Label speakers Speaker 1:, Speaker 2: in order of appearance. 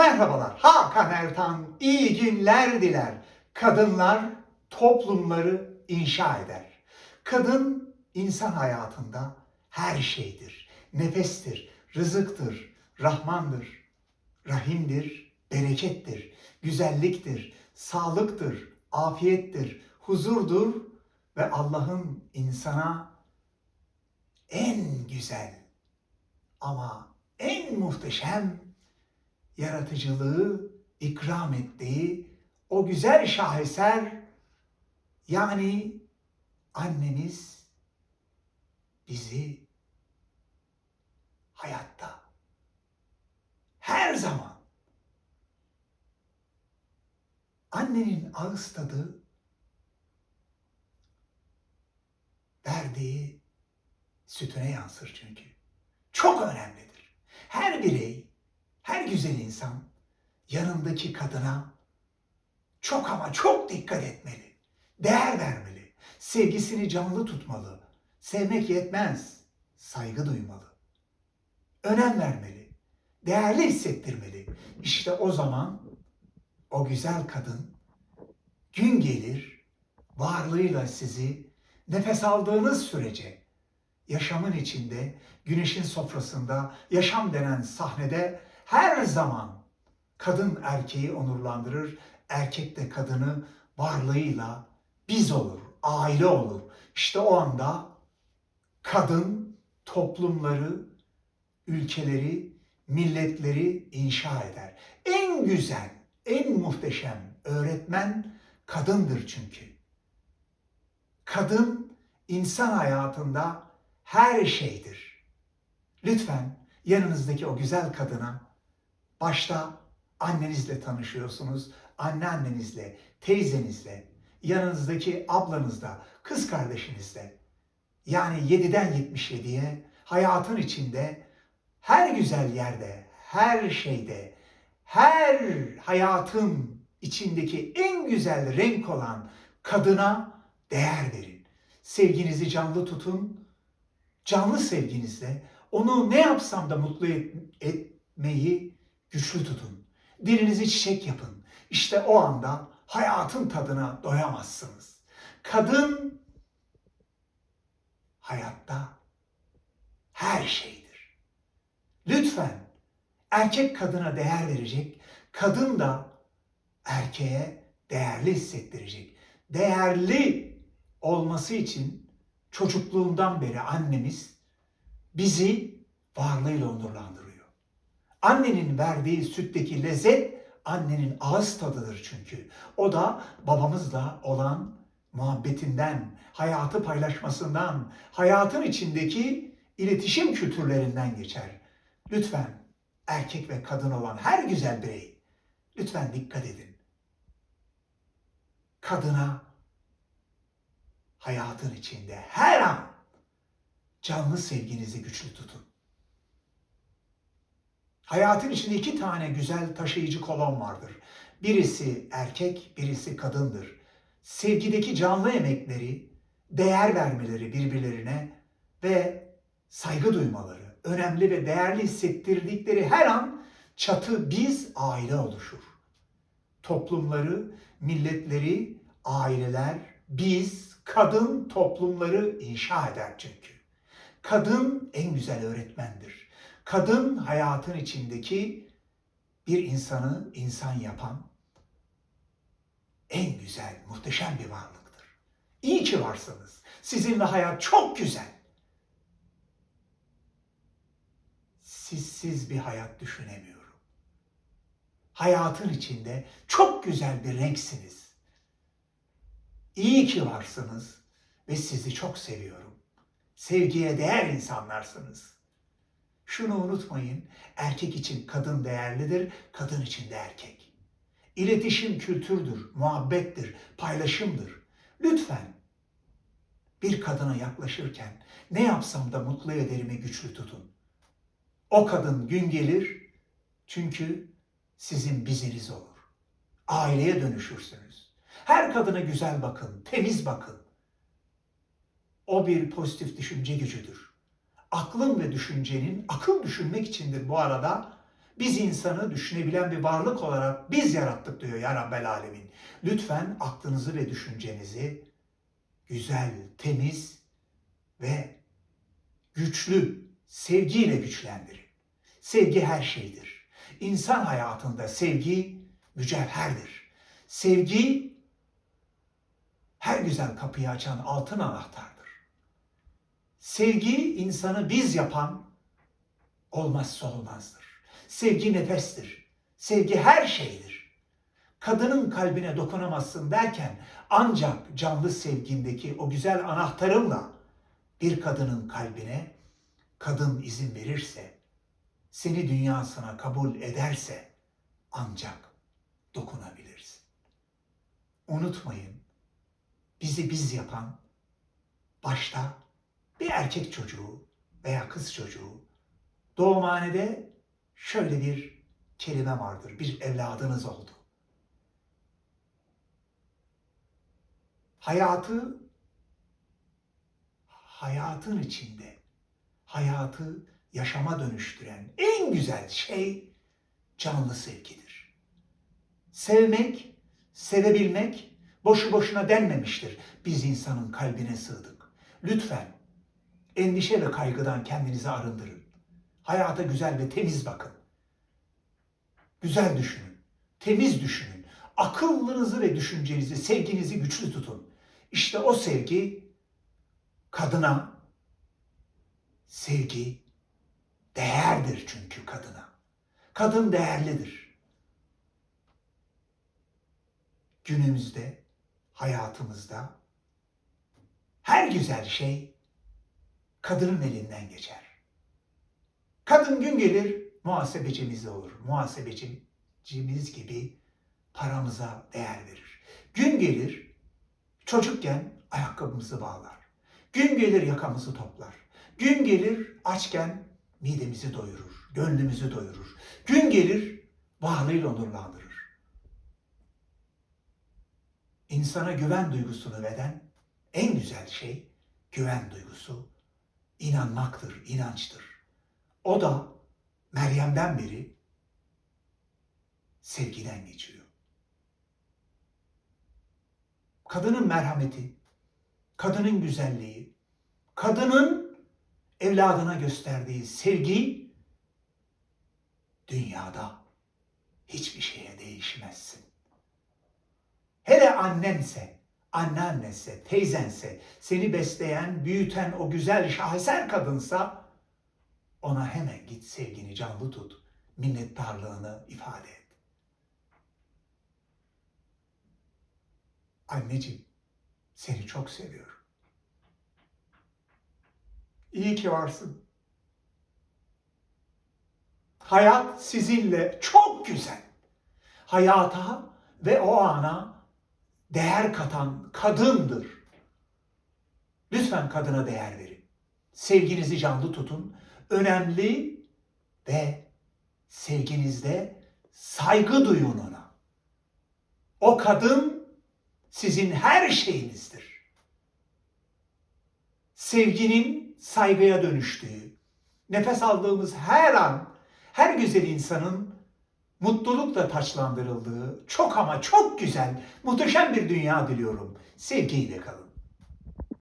Speaker 1: Merhabalar. Hakan Ertan iyi günler diler. Kadınlar toplumları inşa eder. Kadın insan hayatında her şeydir. Nefestir, rızıktır, rahmandır, rahimdir, berekettir, güzelliktir, sağlıktır, afiyettir, huzurdur ve Allah'ın insana en güzel ama en muhteşem yaratıcılığı ikram ettiği o güzel şaheser yani annemiz bizi hayatta her zaman annenin ağız tadı verdiği sütüne yansır çünkü. Çok önemlidir. Her birey, her güzel insan yanındaki kadına çok ama çok dikkat etmeli. Değer vermeli. Sevgisini canlı tutmalı. Sevmek yetmez. Saygı duymalı. Önem vermeli. Değerli hissettirmeli. İşte o zaman o güzel kadın gün gelir varlığıyla sizi nefes aldığınız sürece yaşamın içinde, güneşin sofrasında, yaşam denen sahnede her zaman kadın erkeği onurlandırır, erkek de kadını varlığıyla biz olur, aile olur. İşte o anda kadın toplumları, ülkeleri, milletleri inşa eder. En güzel, en muhteşem öğretmen kadındır çünkü. Kadın insan hayatında her şeydir. Lütfen yanınızdaki o güzel kadına başta annenizle tanışıyorsunuz, anneannenizle, teyzenizle, yanınızdaki ablanızla, kız kardeşinizle. Yani 7'den 77'ye hayatın içinde her güzel yerde, her şeyde, her hayatın içindeki en güzel renk olan kadına değer verin. Sevginizi canlı tutun. Canlı sevginizle onu ne yapsam da mutlu et- etmeyi güçlü tutun. Dilinizi çiçek yapın. İşte o anda hayatın tadına doyamazsınız. Kadın hayatta her şeydir. Lütfen erkek kadına değer verecek, kadın da erkeğe değerli hissettirecek. Değerli olması için çocukluğundan beri annemiz bizi varlığıyla onurlandırıyor. Annenin verdiği sütteki lezzet annenin ağız tadıdır çünkü. O da babamızla olan muhabbetinden, hayatı paylaşmasından, hayatın içindeki iletişim kültürlerinden geçer. Lütfen erkek ve kadın olan her güzel birey lütfen dikkat edin. Kadına hayatın içinde her an canlı sevginizi güçlü tutun. Hayatın içinde iki tane güzel taşıyıcı kolon vardır. Birisi erkek, birisi kadındır. Sevgideki canlı emekleri, değer vermeleri birbirlerine ve saygı duymaları, önemli ve değerli hissettirdikleri her an çatı biz aile oluşur. Toplumları, milletleri, aileler, biz, kadın toplumları inşa eder çünkü. Kadın en güzel öğretmendir. Kadın hayatın içindeki bir insanı insan yapan en güzel, muhteşem bir varlıktır. İyi ki varsınız. Sizinle hayat çok güzel. Sizsiz bir hayat düşünemiyorum. Hayatın içinde çok güzel bir renksiniz. İyi ki varsınız ve sizi çok seviyorum. Sevgiye değer insanlarsınız. Şunu unutmayın, erkek için kadın değerlidir, kadın için de erkek. İletişim kültürdür, muhabbettir, paylaşımdır. Lütfen bir kadına yaklaşırken ne yapsam da mutlu ederimi güçlü tutun. O kadın gün gelir çünkü sizin biziniz olur. Aileye dönüşürsünüz. Her kadına güzel bakın, temiz bakın. O bir pozitif düşünce gücüdür. Aklın ve düşüncenin, akıl düşünmek içindir bu arada. Biz insanı düşünebilen bir varlık olarak biz yarattık diyor ya Rabbel Alemin. Lütfen aklınızı ve düşüncenizi güzel, temiz ve güçlü sevgiyle güçlendirin. Sevgi her şeydir. İnsan hayatında sevgi mücevherdir. Sevgi her güzel kapıyı açan altın anahtardır. Sevgi insanı biz yapan olmazsa olmazdır. Sevgi nefestir. Sevgi her şeydir. Kadının kalbine dokunamazsın derken ancak canlı sevgindeki o güzel anahtarımla bir kadının kalbine kadın izin verirse, seni dünyasına kabul ederse ancak dokunabilirsin. Unutmayın, bizi biz yapan başta bir erkek çocuğu veya kız çocuğu doğumhanede şöyle bir kelime vardır. Bir evladınız oldu. Hayatı hayatın içinde hayatı yaşama dönüştüren en güzel şey canlı sevgidir. Sevmek, sevebilmek boşu boşuna denmemiştir. Biz insanın kalbine sığdık. Lütfen endişe ve kaygıdan kendinizi arındırın. Hayata güzel ve temiz bakın. Güzel düşünün, temiz düşünün. Akıllınızı ve düşüncenizi, sevginizi güçlü tutun. İşte o sevgi kadına sevgi değerdir çünkü kadına. Kadın değerlidir. Günümüzde, hayatımızda her güzel şey kadının elinden geçer. Kadın gün gelir muhasebecimiz olur. Muhasebecimiz gibi paramıza değer verir. Gün gelir çocukken ayakkabımızı bağlar. Gün gelir yakamızı toplar. Gün gelir açken midemizi doyurur, gönlümüzü doyurur. Gün gelir varlığıyla onurlandırır. İnsana güven duygusunu veren en güzel şey güven duygusu, inanmaktır, inançtır. O da Meryem'den beri sevgiden geçiyor. Kadının merhameti, kadının güzelliği, kadının evladına gösterdiği sevgi dünyada hiçbir şeye değişmezsin. Hele annense, anneannense, teyzense, seni besleyen, büyüten o güzel şaheser kadınsa ona hemen git sevgini canlı tut, minnettarlığını ifade et. Anneciğim, seni çok seviyorum. İyi ki varsın. Hayat sizinle çok güzel. Hayata ve o ana değer katan kadındır. Lütfen kadına değer verin. Sevginizi canlı tutun. Önemli ve sevginizde saygı duyun ona. O kadın sizin her şeyinizdir. Sevginin saygıya dönüştüğü, nefes aldığımız her an, her güzel insanın mutlulukla taçlandırıldığı çok ama çok güzel, muhteşem bir dünya diliyorum. Sevgiyle kalın.